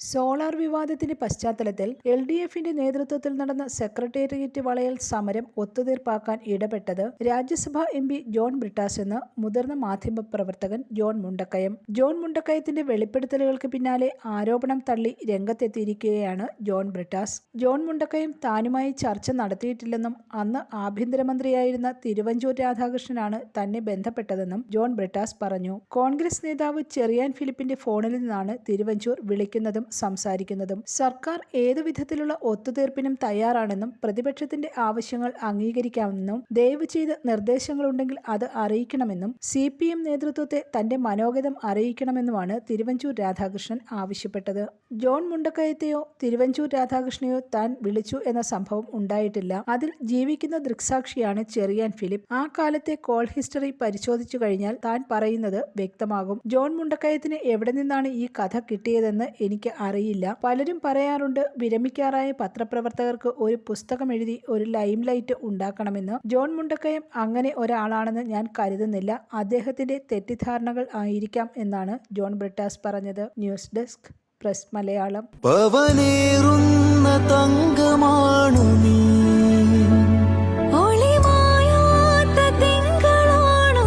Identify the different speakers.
Speaker 1: Solar വിവാദത്തിന്റെ പശ്ചാത്തലത്തിൽ L D എഫിന്റെ നേതൃത്വത്തിൽ നടന്ന സെക്രട്ടേറിയറ്റ് വളയൽ സമരം ഒത്തുതീർപ്പാക്കാൻ ഇടപെട്ടത് Rajya Sabha M P John Brittas എന്ന് മുതിർന്ന മാധ്യമ പ്രവർത്തകൻ ജോൺ മുണ്ടക്കയം. ജോൺ മുണ്ടക്കയത്തിന്റെ വെളിപ്പെടുത്തലുകൾക്ക് പിന്നാലെ ആരോപണം തള്ളി രംഗത്തെത്തിയിരിക്കുകയാണ് ജോൺ ബ്രിട്ടാസ്. ജോൺ മുണ്ടക്കയം താനുമായി ചർച്ച നടത്തിയിട്ടില്ലെന്നും അന്ന് ആഭ്യന്തരമന്ത്രിയായിരുന്ന തിരുവഞ്ചൂർ രാധാകൃഷ്ണനാണ് തന്നെ ബന്ധപ്പെട്ടതെന്നും ജോൺ ബ്രിട്ടാസ് പറഞ്ഞു. കോൺഗ്രസ് നേതാവ് ചെറിയാൻ ഫിലിപ്പിന്റെ ഫോണിൽ നിന്നാണ് തിരുവഞ്ചൂർ വിളിക്കുന്നതും സംസാരിക്കുന്നതും സർക്കാർ ഏതു വിധത്തിലുള്ള ഒത്തുതീർപ്പിനും തയ്യാറാണെന്നും പ്രതിപക്ഷത്തിന്റെ ആവശ്യങ്ങൾ അംഗീകരിക്കാമെന്നും ദയവ് ചെയ്ത് നിർദ്ദേശങ്ങളുണ്ടെങ്കിൽ അത് അറിയിക്കണമെന്നും സി പി എം നേതൃത്വത്തെ തന്റെ മനോഗതം അറിയിക്കണമെന്നുമാണ് തിരുവഞ്ചൂർ രാധാകൃഷ്ണൻ ആവശ്യപ്പെട്ടത്. ജോൺ മുണ്ടക്കയത്തെയോ തിരുവഞ്ചൂർ രാധാകൃഷ്ണനെയോ താൻ വിളിച്ചു എന്ന സംഭവം ഉണ്ടായിട്ടില്ല. അതിൽ ജീവിക്കുന്ന ദൃക്സാക്ഷിയാണ് ചെറിയാൻ ഫിലിപ്പ്. ആ കാലത്തെ കോൾ ഹിസ്റ്ററി പരിശോധിച്ചു കഴിഞ്ഞാൽ താൻ പറയുന്നത് വ്യക്തമാകും. ജോൺ മുണ്ടക്കയത്തിന് എവിടെ നിന്നാണ് ഈ കഥ കിട്ടിയതെന്ന് എനിക്ക് അറിയില്ല. പലരും പറയാറുണ്ട് വിരമിക്കാറായ പത്രപ്രവർത്തകർക്ക് ഒരു പുസ്തകം എഴുതി ഒരു ലൈം ലൈറ്റ് ഉണ്ടാക്കണമെന്ന്. ജോൺ മുണ്ടക്കയം അങ്ങനെ ഒരാളാണെന്ന് ഞാൻ കരുതുന്നില്ല. അദ്ദേഹത്തിന്റെ തെറ്റിദ്ധാരണകൾ ആയിരിക്കാം എന്നാണ് ജോൺ ബ്രിട്ടാസ് പറഞ്ഞത്. News desk press Malayalam.
Speaker 2: പവനേറുന്ന തങ്കമാണു നീ.
Speaker 3: ഒളിമായാത്ത തിങ്കളാണോ